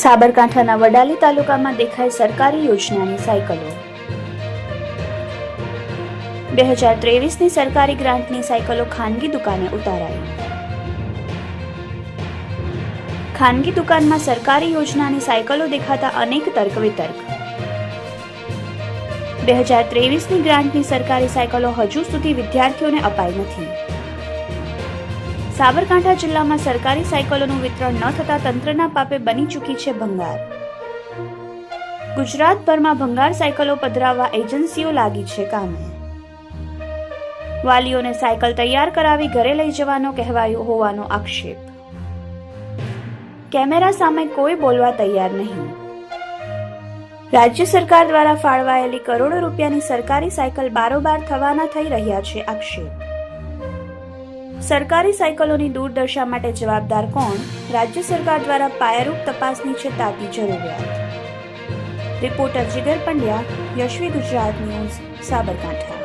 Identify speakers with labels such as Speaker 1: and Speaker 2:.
Speaker 1: સાબરકાંઠાના વડાલી તાલુકામાં દેખાય સરકારી યોજનાની સાયકલો. બે હજાર ત્રેવીસની સરકારી ગ્રાન્ટની સાયકલો ખાનગી દુકાને ઉતારાઈ. ખાનગી દુકાનમાં સરકારી યોજનાની સાયકલો દેખાતા અનેક તર્ક વિતર્ક. બે હજાર ત્રેવીસની ગ્રાન્ટની સરકારી સાયકલો હજુ સુધી વિદ્યાર્થીઓને અપાઈ નથી. સાબરકાંઠા જિલ્લામાં સરકારી સાયકલોનું વિતરણ ન થતા તંત્રના પાપે બની ચૂકી છે ભંગાર. ગુજરાતભરમાં ભંગાર સાયકલો પધરાવવા એજન્સીઓ લાગી છે કામે. વાલીઓને સાયકલ તૈયાર કરાવી ઘરે લઈ જવાનો કહેવાયો હોવાનો આક્ષેપ. કેમેરા સામે કોઈ બોલવા તૈયાર નહીં. રાજ્ય સરકાર દ્વારા ફાળવાયેલી કરોડો રૂપિયાની સરકારી સાયકલ બારોબાર થવાના થઈ રહ્યા છે આક્ષેપ. સરકારી સાયકલોની દુર્દશા માટે જવાબદાર કોણ? રાજ્ય સરકાર દ્વારા પાયારૂપ તપાસની છે તાતી જરૂરિયાત. Reporter Jigar Pandya, Yashvi Gujarat news, Sabarkantha.